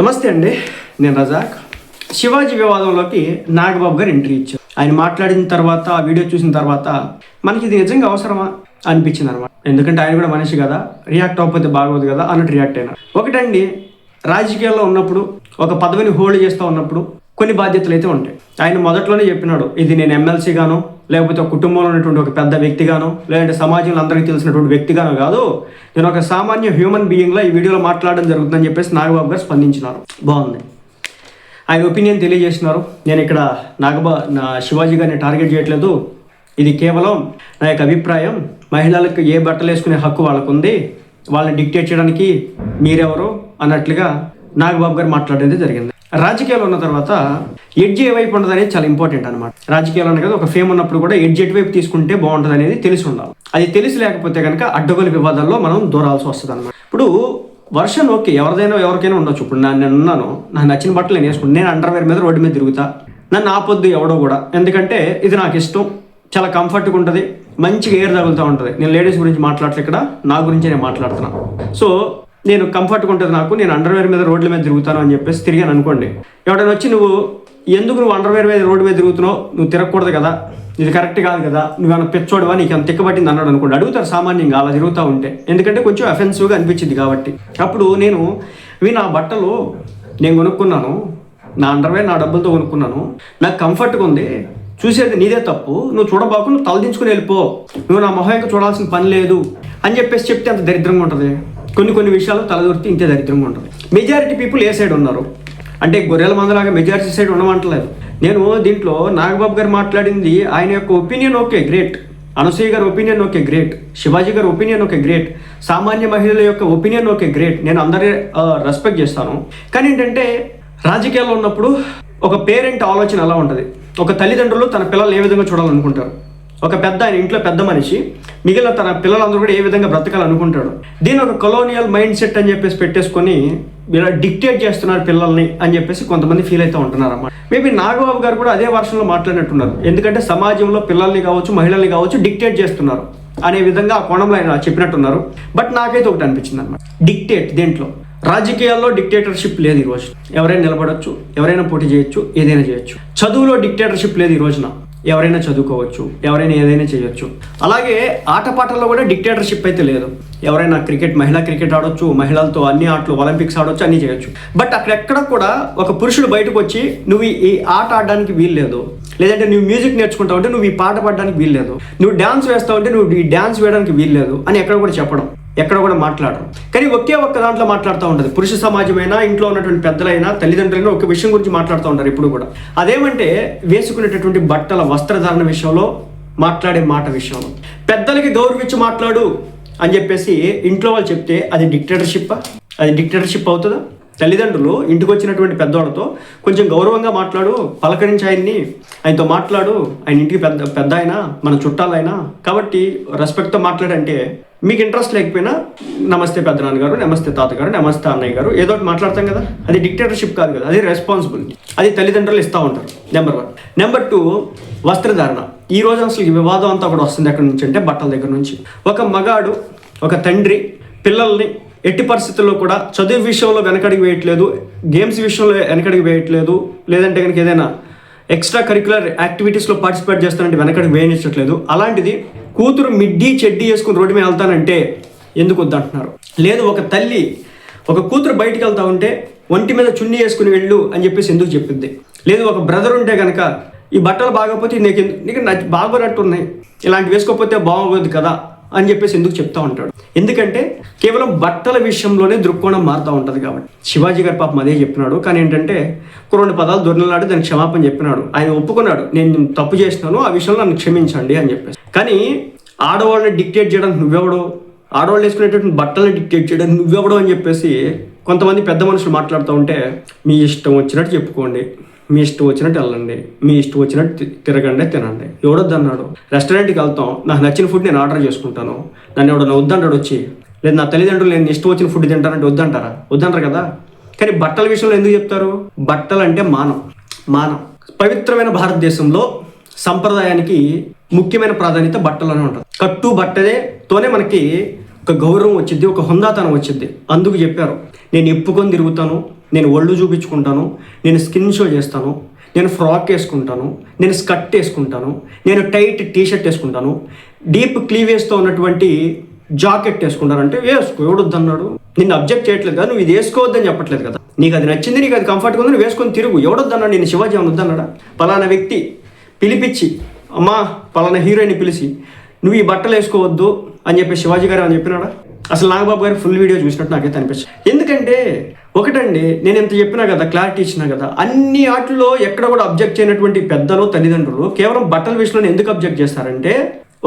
నమస్తే అండి నేను రజాక్. శివాజీ వివాదంలోకి నాగబాబు గారు ఎంట్రీ ఇచ్చారు. ఆయన మాట్లాడిన తర్వాత ఆ వీడియో చూసిన తర్వాత మనకి ఇది నిజంగా అవసరమా అనిపించింది అనమాట ఎందుకంటే ఆయన కూడా మనిషి కదా రియాక్ట్ అవ్వకపోతే బాగోదు కదా అన్నట్టు రియాక్ట్ అయినా ఒకటండి రాజకీయాల్లో ఉన్నప్పుడు ఒక పదవిని హోల్డ్ చేస్తూ ఉన్నప్పుడు కొన్ని బాధ్యతలు అయితే ఉంటాయి. ఆయన మొదట్లోనే చెప్పినాడు ఇది నేను ఎమ్మెల్సీగాను లేకపోతే ఒక కుటుంబంలో ఉన్నటువంటి ఒక పెద్ద వ్యక్తిగాను లేదంటే సమాజంలో అందరికీ తెలిసినటువంటి వ్యక్తిగానో కాదు నేను ఒక సామాన్య హ్యూమన్ బీయింగ్లో ఈ వీడియోలో మాట్లాడడం జరుగుతుందని చెప్పేసి నాగబాబు గారు స్పందించినారు. బాగుంది. ఆయన ఒపీనియన్ తెలియజేసినారు నేను ఇక్కడ నాగబా నా శివాజీ గారిని టార్గెట్ చేయట్లేదు. ఇది కేవలం నా యొక్క అభిప్రాయం. మహిళలకు ఏ బట్టలు వేసుకునే హక్కు వాళ్ళకు ఉంది వాళ్ళని డిక్టేట్ చేయడానికి మీరెవరు అన్నట్లుగా నాగబాబు గారు మాట్లాడేది జరిగింది. రాజకీయాలు ఉన్న తర్వాత ఎడ్జ్ ఏ వైపు ఉండదు అనేది చాలా ఇంపార్టెంట్ అనమాట రాజకీయాలు అన్న కదా ఒక ఫేమ్ ఉన్నప్పుడు కూడా ఎడ్జ్ ఎటువైపు తీసుకుంటే బాగుంటుంది అనేది తెలిసి ఉండాలి. అది తెలిసి లేకపోతే కనుక అడ్డగోలు వివాదాల్లో మనం దూరాల్సి వస్తుంది అనమాట ఇప్పుడు వర్షన్ ఓకే ఎవరిదైనా ఎవరికైనా ఉండొచ్చు. ఇప్పుడు నా- నేను ఉన్నాను నాకు నచ్చిన బట్టలు నేను వేసుకుంటాను నేను అండర్వేర్ మీద రోడ్డు మీద తిరుగుతా. నన్ను ఆపొద్దు ఎవడో కూడా. ఎందుకంటే ఇది నాకు ఇష్టం. చాలా కంఫర్ట్గా ఉంటుంది. మంచిగా ఎయిర్ తగులుతూ ఉంటుంది. నేను లేడీస్ గురించి మాట్లాడలే ఇక్కడ నా గురించి నేను మాట్లాడుతున్నా. సో నేను కంఫర్ట్గా ఉంటుంది నాకు నేను అండర్వేర్ మీద రోడ్ల మీద తిరుగుతాను అని చెప్పేసి తిరిగాను అనుకోండి. ఎవడైనా వచ్చి నువ్వు ఎందుకు నువ్వు అండర్వేర్ మీద రోడ్డు మీద తిరుగుతున్నావు? నువ్వు తిరగకూడదు కదా. ఇది కరెక్ట్ కాదు కదా. నువ్వు పిచ్చోడువా? నీకు అంత తిక్కబట్టింది? అన్నాడు అనుకోండి. అడుగుతారు సామాన్యంగా అలా తిరుగుతూ ఉంటే. ఎందుకంటే కొంచెం అఫెన్సివ్గా అనిపించింది కాబట్టి. అప్పుడు నేను ఇవి నా బట్టలు నేను కొనుక్కున్నాను. నా అండర్వేర్ నా డబ్బులతో కొనుక్కున్నాను. నాకు కంఫర్ట్గా ఉంది. చూసేది నీదే తప్పు. నువ్వు చూడబాకు నువ్వు తలదించుకుని వెళ్ళిపో. నువ్వు నా మొహం చూడాల్సిన పని లేదు. అని చెప్పేసి చెప్తే అంత దరిద్రంగా ఉంటుంది. కొన్ని కొన్ని విషయాలు తలదొరితే ఇంతే దరిద్రంగా ఉంటుంది. మెజారిటీ పీపుల్ ఏ సైడ్ ఉన్నారు? అంటే గొర్రెల మందలాగా మెజారిటీ సైడ్ ఉండమంటలేదు. నేను దీంట్లో నాగబాబు గారు మాట్లాడింది ఆయన యొక్క ఒపీనియన్ ఓకే గ్రేట్ అనసూయ గారి ఒపీనియన్ ఓకే గ్రేట్ శివాజీ గారి ఒపీనియన్ ఓకే గ్రేట్ సామాన్య మహిళల యొక్క ఒపీనియన్ ఓకే గ్రేట్ నేను అందరి రెస్పెక్ట్ చేస్తాను. కానీ ఏంటంటే రాజకీయాల్లో ఉన్నప్పుడు ఒక పేరెంట్ ఆలోచన ఎలా ఉంటుంది. ఒక తల్లిదండ్రులు తన పిల్లల్ని ఏ విధంగా చూడాలనుకుంటారు? ఒక పెద్ద ఆయన ఇంట్లో పెద్ద మనిషి మిగిలిన తన పిల్లలందరూ కూడా ఏ విధంగా బ్రతకాలనుకుంటాడు. దీని ఒక కొలోనియల్ మైండ్ సెట్ అని చెప్పేసి పెట్టేసుకొని ఇలా డిక్టేట్ చేస్తున్నారు పిల్లల్ని అని చెప్పేసి కొంతమంది ఫీల్ అవుతూ ఉంటున్నారు అన్నమాట మేబీ నాగబాబు గారు కూడా అదే వర్షంలో మాట్లాడినట్టున్నారు. ఎందుకంటే సమాజంలో పిల్లల్ని కావచ్చు మహిళల్ని కావచ్చు డిక్టేట్ చేస్తున్నారు. అనే విధంగా ఆ కోణంలో ఆయన చెప్పినట్టున్నారు. బట్ నాకైతే ఒకటి అనిపించింది అనమాట డిక్టేట్ దేంట్లో? రాజకీయాల్లో డిక్టేటర్షిప్ లేదు ఈ రోజు ఎవరైనా నిలబడొచ్చు ఎవరైనా పోటీ చేయొచ్చు ఏదైనా చేయొచ్చు. చదువులో డిక్టేటర్షిప్ లేదు ఈ రోజున. ఎవరైనా చదువుకోవచ్చు ఎవరైనా ఏదైనా చేయొచ్చు. అలాగే ఆటపాటల్లో కూడా డిక్టేటర్షిప్ అయితే లేదు. ఎవరైనా క్రికెట్ మహిళా క్రికెట్ ఆడొచ్చు మహిళలతో అన్ని ఆటలు ఒలింపిక్స్ ఆడొచ్చు అన్ని చేయొచ్చు. బట్ అక్కడెక్కడ కూడా ఒక పురుషుడు బయటకు వచ్చి నువ్వు ఈ- ఆట ఆడడానికి వీల్లేదు. లేదంటే నువ్వు మ్యూజిక్ నేర్చుకుంటావు అంటే నువ్వు ఈ పాట పాడడానికి వీల్లేదు. నువ్వు డ్యాన్స్ వేస్తావు అంటే నువ్వు ఈ డ్యాన్స్ వేయడానికి వీల్లేదు. అని ఎక్కడ కూడా చెప్పడం. ఎక్కడ కూడా మాట్లాడరు. కానీ ఒకే ఒక్క దాంట్లో మాట్లాడుతూ ఉంటుంది. పురుష సమాజమైనా ఇంట్లో ఉన్నటువంటి పెద్దలైనా తల్లిదండ్రులైనా ఒక విషయం గురించి మాట్లాడుతూ ఉంటారు ఇప్పుడు కూడా. అదేమంటే వేసుకునేటటువంటి బట్టల వస్త్రధారణ విషయంలో మాట్లాడే మాట విషయంలో. పెద్దలకి గౌరవించి మాట్లాడు అని చెప్పేసి ఇంట్లో వాళ్ళు చెప్తే అది డిక్టేటర్షిప్ అది డిక్టేటర్షిప్ అవుతుందా? తల్లిదండ్రులు ఇంటికి వచ్చినటువంటి పెద్దవాళ్ళతో కొంచెం గౌరవంగా మాట్లాడు పలకరించి ఆయన్ని ఆయనతో మాట్లాడు ఆయన ఇంటికి పెద్ద పెద్ద అయినా మన చుట్టాలైనా. కాబట్టి రెస్పెక్ట్తో మాట్లాడంటే మీకు ఇంట్రెస్ట్ లేకపోయినా నమస్తే పెద్దనాన్న గారు నమస్తే తాతగారు నమస్తే అన్నయ్య గారు ఏదో ఒకటి మాట్లాడతాం కదా. అది డిక్టేటర్షిప్ కాదు కదా అది రెస్పాన్సిబిలిటీ అది తల్లిదండ్రులు ఇస్తూ ఉంటారు నెంబర్ వన్ నెంబర్ టూ వస్త్రధారణ. ఈ రోజు అసలు ఈ వివాదం అంతా కూడా వస్తుంది ఎక్కడి నుంచి అంటే బట్టల దగ్గర నుంచి. ఒక మగాడు ఒక తండ్రి పిల్లల్ని ఎట్టి పరిస్థితుల్లో కూడా చదువు విషయంలో వెనకడికి వేయట్లేదు గేమ్స్ విషయంలో వెనకడికి వేయట్లేదు లేదంటే కనుక ఏదైనా ఎక్స్ట్రా కరికులర్ యాక్టివిటీస్లో పార్టిసిపేట్ చేస్తానంటే వెనకడికి వేయించట్లేదు. అలాంటిది కూతురు మిడ్డీ చెడ్డీ వేసుకుని రోడ్డు మీద వెళ్తానంటే ఎందుకు వద్దంటున్నారు? లేదు ఒక తల్లి ఒక కూతురు బయటికి వెళ్తా ఉంటే ఒంటి మీద చున్నీ వేసుకుని వెళ్ళు అని చెప్పేసి ఎందుకు చెప్పింది? లేదు ఒక బ్రదర్ ఉంటే కనుక ఈ బట్టలు బాగోకపోతే నీకు నీకు నచ్చ బాగోనట్టు ఉన్నాయి ఇలాంటి వేసుకోకపోతే బాగోదు కదా. అని చెప్పేసి ఎందుకు చెప్తా ఉంటాడు? ఎందుకంటే కేవలం బట్టల విషయంలోనే దృక్కోణం మారుతూ ఉంటుంది కాబట్టి. శివాజీ గారి పాపం అదే చెప్పినాడు. కానీ ఏంటంటే కొన్ని రెండు పదాలు దొరినలాడు దానికి క్షమాపణ చెప్పినాడు. ఆయన ఒప్పుకున్నాడు నేను తప్పు చేసినాను ఆ విషయంలో నన్ను క్షమించండి అని చెప్పేసి. కానీ ఆడవాళ్ళని డిక్టేట్ చేయడానికి నువ్వెవడో ఆడవాళ్ళు వేసుకునేటటువంటి బట్టలను డిక్టేట్ చేయడానికి నువ్వెవడో అని చెప్పేసి కొంతమంది పెద్ద మనుషులు మాట్లాడుతూ ఉంటే మీ ఇష్టం వచ్చినట్టు చెప్పుకోండి మీ ఇష్టం వచ్చినట్టు వెళ్ళండి. మీ ఇష్టం వచ్చినట్టు తి- తిరగండి తినండి. ఎవడొద్దు అన్నాడు. రెస్టారెంట్కి వెళ్తాం. నాకు నచ్చిన ఫుడ్ నేను ఆర్డర్ చేసుకుంటాను. నన్ను ఎవడన్నా వద్దంటాడు వచ్చి లేదు నా తల్లిదండ్రులు నేను ఇష్టం వచ్చిన ఫుడ్ తింటానంటే వద్దంటారా? వద్దంటారు కదా. కానీ బట్టల విషయంలో ఎందుకు చెప్తారు? బట్టలు అంటే మానం. మానం. పవిత్రమైన భారతదేశంలో సంప్రదాయానికి ముఖ్యమైన ప్రాధాన్యత బట్టలోనే ఉంటుంది. కట్టు బట్టదే తోనే మనకి ఒక గౌరవం వచ్చింది ఒక హుందాతనం వచ్చింది అందుకు చెప్పారు. నేను ఎప్పుకొని తిరుగుతాను? నేను ఒళ్ళు చూపించుకుంటాను నేను స్కిన్ షో చేస్తాను నేను ఫ్రాక్ వేసుకుంటాను నేను స్కర్ట్ వేసుకుంటాను నేను టైట్ టీషర్ట్ వేసుకుంటాను డీప్ క్లీవేజ్తో ఉన్నటువంటి జాకెట్ వేసుకుంటానంటే వేసుకో ఎవడొద్దన్నాడు నిన్ను అబ్జెక్ట్ చేయట్లేదు కదా నువ్వు ఇది వేసుకోవద్దని చెప్పట్లేదు కదా. నీకు అది నచ్చింది నీకు అది కంఫర్ట్గా ఉంది నువ్వు వేసుకొని తిరుగు. ఎవడొద్దన్నాడు నేను శివాజీ అని వద్దన్నాడా పలానా వ్యక్తి పిలిపించి అమ్మా పలానా హీరోయిన్ పిలిచి నువ్వు ఈ బట్టలు వేసుకోవద్దు అని చెప్పి శివాజీ గారు అని చెప్పినాడా అసలు నాగబాబు గారు ఫుల్ వీడియో చూసినట్టు నాకైతే అనిపించింది. ఎందుకంటే ఒకటండి నేను ఎంత చెప్పినా కదా క్లారిటీ ఇచ్చినా కదా అన్ని ఆటల్లో ఎక్కడ కూడా అబ్జెక్ట్ చేయనటువంటి పెద్దలు తల్లిదండ్రులు కేవలం బట్టల విషయంలో ఎందుకు అబ్జెక్ట్ చేస్తారంటే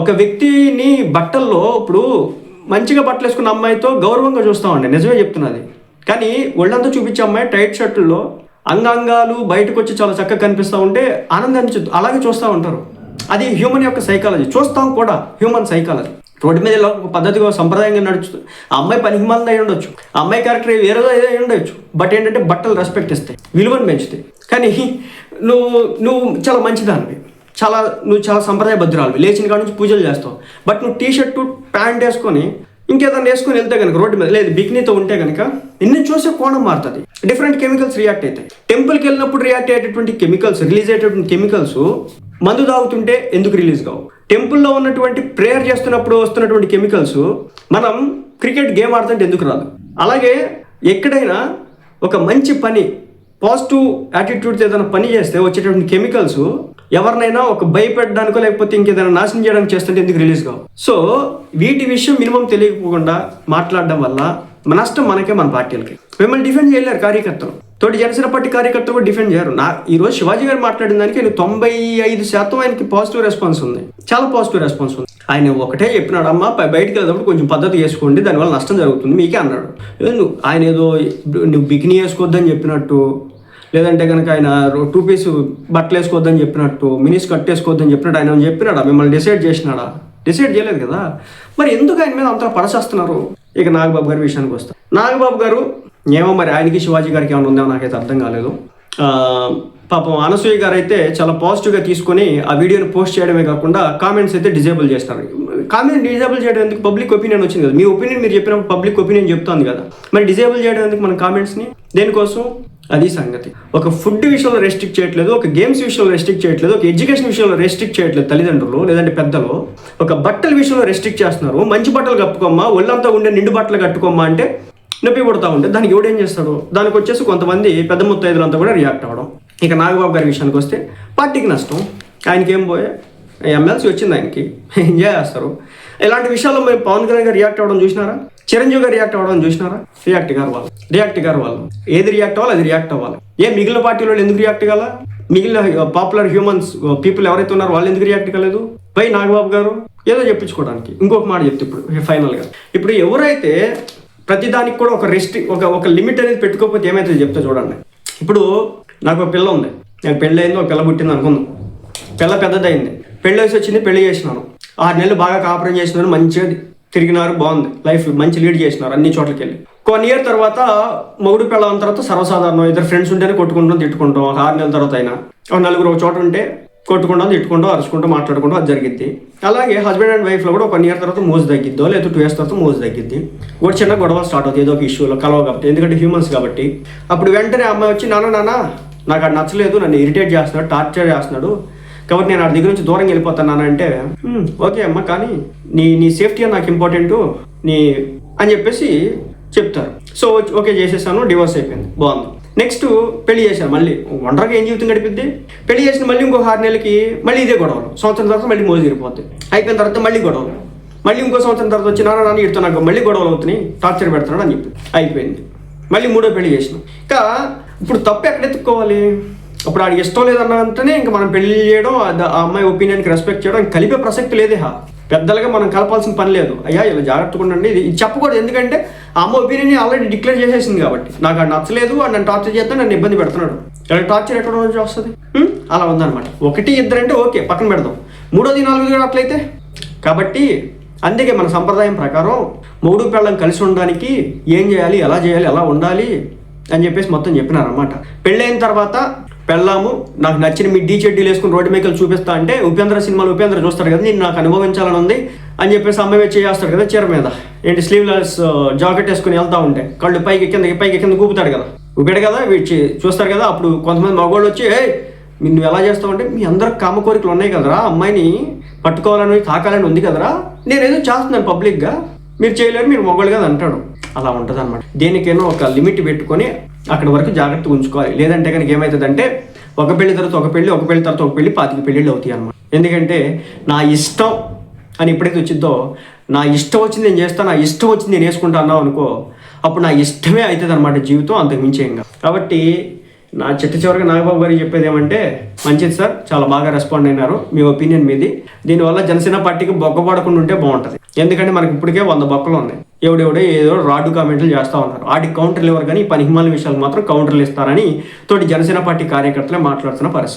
ఒక వ్యక్తిని బట్టల్లో ఇప్పుడు మంచిగా బట్టలు వేసుకున్న అమ్మాయితో గౌరవంగా చూస్తామండి నిజమే చెప్తున్నది. కానీ ఒళ్ళంతా చూపించే అమ్మాయి టైట్ షర్టుల్లో అంగాంగాలు బయటకు వచ్చి చాలా చక్కగా కనిపిస్తూ ఉంటే ఆనందాన్ని అలాగే చూస్తూ ఉంటారు. అది హ్యూమన్ యొక్క సైకాలజీ చూస్తాం కూడా హ్యూమన్ సైకాలజీ రోడ్డు మీద ఒక పద్ధతిగా సంప్రదాయంగా నడుస్తుంది ఆ అమ్మాయి పని మంది అయి ఉండొచ్చు. ఆ అమ్మాయి క్యారెక్టర్ వేరేదో ఏదో అయి ఉండొచ్చు. బట్ ఏంటంటే బట్టలు రెస్పెక్ట్ ఇస్తాయి. విలువను పెంచుతాయి. కానీ నువ్వు నువ్వు చాలా మంచిదానివి. చాలా నువ్వు చాలా సంప్రదాయ భద్రాలు లేచిన కాడ నుంచి పూజలు చేస్తావు. బట్ నువ్వు టీ షర్టు ప్యాంట్ వేసుకొని ఇంకేదైనా వేసుకొని వెళ్తే కనుక రోడ్డు మీద లేదు బిక్నీతో ఉంటే కనుక నిన్ను చూసే కోణం మారుతుంది. డిఫరెంట్ కెమికల్స్ రియాక్ట్ అవుతాయి. టెంపుల్కి వెళ్ళినప్పుడు రియాక్ట్ అయ్యేటటువంటి కెమికల్స్ రిలీజ్ అయ్యేటటువంటి కెమికల్స్ మందు తాగుతుంటే ఎందుకు రిలీజ్ కావు? టెంపుల్లో ఉన్నటువంటి ప్రేయర్ చేస్తున్నప్పుడు వస్తున్నటువంటి కెమికల్స్ మనం క్రికెట్ గేమ్ ఆడుతుంటే ఎందుకు రాదు? అలాగే ఎక్కడైనా ఒక మంచి పని పాజిటివ్ యాటిట్యూడ్తో ఏదైనా పని చేస్తే వచ్చేటటువంటి కెమికల్స్ ఎవరినైనా ఒక భయపెట్టడానికో లేకపోతే ఇంకేదైనా నాశనం చేయడానికి చేస్తుంటే ఎందుకు రిలీజ్ కావు? సో వీటి విషయం మినిమం తెలియకుండా మాట్లాడడం వల్ల మన నష్టం మనకే మన పార్టీలకి. మిమ్మల్ని డిఫెండ్ చేయలేరు కార్యకర్తలు. తోటి జనసేన పార్టీ కార్యకర్తలు కూడా డిఫెండ్ చేయరు. నా ఈరోజు శివాజీ గారు మాట్లాడిన దానికి ఆయన తొంభై ఐదు శాతం ఆయనకి పాజిటివ్ రెస్పాన్స్ ఉంది. చాలా పాజిటివ్ రెస్పాన్స్ ఉంది. ఆయన ఒకటే చెప్పినాడు అమ్మ బయటికి వెళ్ళేటప్పుడు కొంచెం పద్ధతి చేసుకోండి దానివల్ల నష్టం జరుగుతుంది. మీకే అన్నాడు. నువ్వు ఆయన ఏదో నువ్వు బికినీ వేసుకోవద్దని చెప్పినట్టు లేదంటే కనుక ఆయన టూ పీస్ బట్టలు వేసుకోవద్దని చెప్పినట్టు మినిస్ కట్టేసుకోవద్దని చెప్పినట్టు ఆయన చెప్పినాడా? మిమ్మల్ని డిసైడ్ చేసినాడా? డిసైడ్ చేయలేదు కదా. మరి ఎందుకు ఆయన మీద అంత పరచేస్తున్నారు ఇక నాగబాబు గారి విషయానికి వస్తా. నాగబాబు గారు ఏమో మరి ఆయనకి శివాజీ గారికి ఏమైనా ఉందేమో నాకైతే అర్థం కాలేదు. పాపం అనసూయ గారు అయితే చాలా పాజిటివ్గా తీసుకొని ఆ వీడియోని పోస్ట్ చేయడమే కాకుండా కామెంట్స్ అయితే డిజేబుల్ చేస్తారు. కామెంట్ డిజేబుల్ చేయడం ఎందుకు? పబ్లిక్ ఒపీనియన్ వచ్చింది కదా. మీ ఒపీనియన్ మీరు చెప్పినప్పుడు పబ్లిక్ ఒపీనియన్ చెప్తోంది కదా. మరి డిజేబుల్ చేయడం ఎందుకు మన కామెంట్స్ని దేనికోసం? అది సంగతి. ఒక ఫుడ్ విషయంలో రెస్ట్రిక్ట్ చేయట్లేదు ఒక గేమ్స్ విషయంలో రెస్ట్రిక్ట్ చేయట్లేదు ఒక ఎడ్యుకేషన్ విషయంలో రెస్ట్రిక్ట్ చేయట్లేదు తల్లిదండ్రులు లేదంటే పెద్దలు. ఒక బట్టల విషయంలో రెస్ట్రిక్ట్ చేస్తున్నారు. మంచి బట్టలు కప్పుకోమ్మా ఒళ్ళంతా ఉండే నిండు బట్టలు కట్టుకోమ్మా అంటే నొప్పి పడుతూ ఉంటే దానికి ఎవడేం చేస్తాడు? దానికి వచ్చేసి కొంతమంది పెద్ద ముత్తైదులంతా కూడా రియాక్ట్ అవ్వడం. ఇక నాగబాబు గారి విషయానికి వస్తే పార్టీకి నష్టం. ఆయనకి ఏం పోయే? ఎమ్మెల్సీ వచ్చింది ఆయనకి. ఎంజాయ్ చేస్తారు. ఇలాంటి విషయాల్లో మీరు పవన్ కళ్యాణ్ గారు రియాక్ట్ అవ్వడం చూసినారా? చిరంజీవి గారు రియాక్ట్ అవ్వడం చూసినారా? రియాక్ట్ గారు వాళ్ళు. రియాక్ట్ గారు వాళ్ళు. ఏది రియాక్ట్ అవ్వాలి అది రియాక్ట్ అవ్వాలి. ఏ మిగిలిన పార్టీలో ఎందుకు రియాక్ట్ కాల? మిగిలిన పాపులర్ హ్యూమన్స్ పీపుల్ ఎవరైతే ఉన్నారో వాళ్ళు ఎందుకు రియాక్ట్ కాలేదు? పై నాగబాబు గారు ఏదో చెప్పించుకోవడానికి? ఇంకొక మాట చెప్తే ఇప్పుడు ఫైనల్గా ఇప్పుడు ఎవరైతే ప్రతిదానికి కూడా ఒక రెస్ట్రి ఒక ఒక లిమిట్ అనేది పెట్టుకోకపోతే ఏమైతుంది చెప్తే చూడండి. ఇప్పుడు నాకు ఒక పిల్ల ఉంది. నాకు పెళ్ళి అయింది ఒక పిల్ల పుట్టింది అనుకుందాం. పిల్ల పెద్దదైంది. పెళ్ళి వయసు వచ్చింది పెళ్ళి చేసినాను ఆరు నెలలు బాగా కాపురం చేసినారు మంచిగా తిరిగినారు బాగుంది. లైఫ్ మంచి లీడ్ చేసినారు అన్ని చోట్లకి వెళ్ళి కొన్ని ఇయర్ తర్వాత మొగుడు పెళ్ళం తర్వాత సర్వసాధారణం. ఇద్దరు ఫ్రెండ్స్ ఉంటేనే కొట్టుకుంటాం తిట్టుకుంటాం. ఆరు నెలల తర్వాత అయినా. ఒక నలుగురు ఒక చోట ఉంటే కొట్టుకుంటాం తిట్టుకుంటాం అరుచుకుంటూ మాట్లాడుకుంటాం అది జరిగింది అలాగే హస్బెండ్ అండ్ వైఫ్లో కూడా ఒక వన్ ఇయర్ తర్వాత మోజు తగ్గిద్దో లేదా టూ ఇయర్స్ తర్వాత మోజు తగ్గిద్ది. ఒక చిన్న గొడవ స్టార్ట్ అవుతుంది ఏదో ఒక ఇష్యూలో కలవ కాబట్టి ఎందుకంటే హ్యూమన్స్ కాబట్టి. అప్పుడు వెంటనే అమ్మాయి వచ్చి నాన్న నాన్న నాకు అది నచ్చలేదు నన్ను ఇరిటేట్ చేస్తున్నాడు టార్చర్ చేస్తున్నాడు. కాబట్టి నేను ఆ దగ్గర నుంచి దూరంగా వెళ్ళిపోతాను అంటే ఓకే అమ్మ కానీ నీ నీ సేఫ్టీ నాకు ఇంపార్టెంట్ నీ అని చెప్పేసి చెప్తారు. సో ఓకే చేసేసాను డివోర్స్ అయిపోయింది. బాగుంది. నెక్స్ట్ పెళ్ళి చేశారు మళ్ళీ. ఒంటరిగా ఏం జీవితం గడిపిద్ది? పెళ్ళి చేసిన మళ్ళీ ఇంకో ఆరు నెలలకి మళ్ళీ ఇదే గొడవలు. సంవత్సరం తర్వాత మళ్ళీ మోజు తీరిపోద్ది అయిపోయిన తర్వాత మళ్ళీ గొడవలు. మళ్ళీ ఇంకో సంవత్సరం తర్వాత వచ్చి నాన్న నాన్న ఇడుతో నాకు మళ్ళీ గొడవలు అవుతున్నాయి. టార్చర్ పెడుతున్నాడు అని చెప్పి. అయిపోయింది. మళ్ళీ మూడో పెళ్ళి చేసినాం. ఇంకా ఇప్పుడు తప్పు ఎక్కడ ఎత్తుక్కోవాలి? అప్పుడు ఆడికి ఇష్టం లేదన్న వెంటనే ఇంకా మనం పెళ్ళి చేయడం ఆ అమ్మాయి ఒపీనియన్కి రెస్పెక్ట్ చేయడం కలిపే ప్రసక్తి లేదే హా. పెద్దలుగా మనం కలపాల్సిన పని లేదు. అయ్యా ఇలా జాగ్రత్తగా ఉండండి. ఇది చెప్పకూడదు. ఎందుకంటే అమ్మ ఒపీనియన్ ఆల్రెడీ డిక్లేర్ చేసేసింది కాబట్టి. నాకు అది నచ్చలేదు అని నన్ను టార్చర్ చేస్తే నన్ను ఇబ్బంది పెడుతున్నాడు. ఇలా టార్చర్ ఎక్కడ నుంచి వస్తుంది? అలా ఉందన్నమాట. ఒకటి ఇద్దరు అంటే ఓకే పక్కన పెడదాం. మూడోది నాలుగోది కూడా అట్లయితే? కాబట్టి అందుకే మన సంప్రదాయం ప్రకారం మూడు పెళ్ళం కలిసి ఉండడానికి ఏం చేయాలి ఎలా చేయాలి ఎలా ఉండాలి అని చెప్పేసి మొత్తం చెప్పినారనమాట పెళ్ళైన తర్వాత పెళ్ళాము నాకు నచ్చిన మీ డీ చెడ్డీలు వేసుకుని రోడ్డు మేకలు చూపిస్తా అంటే ఉపేంద్ర సినిమాలు ఉపేంద్ర చూస్తారు కదా నేను నాకు అనుభవించాలని ఉంది. అని చెప్పేసి అమ్మాయి వచ్చి చేస్తాడు కదా చీర మీద. ఏంటి స్లీవ్లెస్ జాకెట్ వేసుకుని వెళ్తా ఉంటే కళ్ళు పైకి కిందకి పైకి కింద కూపుతాడు కదా. ఊపాడు కదా వీడు చూస్తారు కదా అప్పుడు కొంతమంది మగవాళ్ళు వచ్చి ఏ నువ్వు ఎలా చేస్తావు? అంటే మీ అందరు కామ కోరికలు ఉన్నాయి కదరా అమ్మాయిని పట్టుకోవాలని తాకాలని ఉంది కదరా నేనేదో చేస్తున్నాను పబ్లిక్గా మీరు చేయలేరు మీరు మొగలు కదా అంటాడు. అలా ఉంటుంది అనమాట దేనికైనా ఒక లిమిట్ పెట్టుకొని అక్కడి వరకు జాగ్రత్తగా ఉంచుకోవాలి. లేదంటే కనుక ఏమవుతుందంటే ఒక పెళ్ళి తర్వాత ఒక పెళ్ళి ఒక పెళ్ళి తర్వాత ఒక పెళ్ళి పాతిక పెళ్ళిళ్ళు అవుతాయి అనమాట ఎందుకంటే నా ఇష్టం అని ఎప్పుడైతే వచ్చిందో నా ఇష్టం వచ్చింది నేను చేస్తాను నా ఇష్టం వచ్చింది నేను వేసుకుంటా అన్నావు అనుకో అప్పుడు నా ఇష్టమే అవుతుంది అనమాట జీవితం అంతకు మించేయంగా కాబట్టి నా చిట్ట చివరికి నాగబాబు గారికి చెప్పేది ఏమంటే మంచిది సార్ చాలా బాగా రెస్పాండ్ అయినారు మీ ఒపీనియన్ మీది. దీనివల్ల జనసేన పార్టీకి బొక్కపడకుండా ఉంటే బాగుంటుంది. ఎందుకంటే మనకి ఇప్పటికే వంద బొక్కలు ఉన్నాయి. ఎవడెవడో ఏదో రాడు కామెంట్లు చేస్తూ ఉన్నారు. వాటికి కౌంటర్లు ఎవరు కానీ పని పనిహిమాల విషయాలు మాత్రం కౌంటర్లు ఇస్తారని తోటి జనసేన పార్టీ కార్యకర్తలే మాట్లాడుతున్న పరిస్థితి.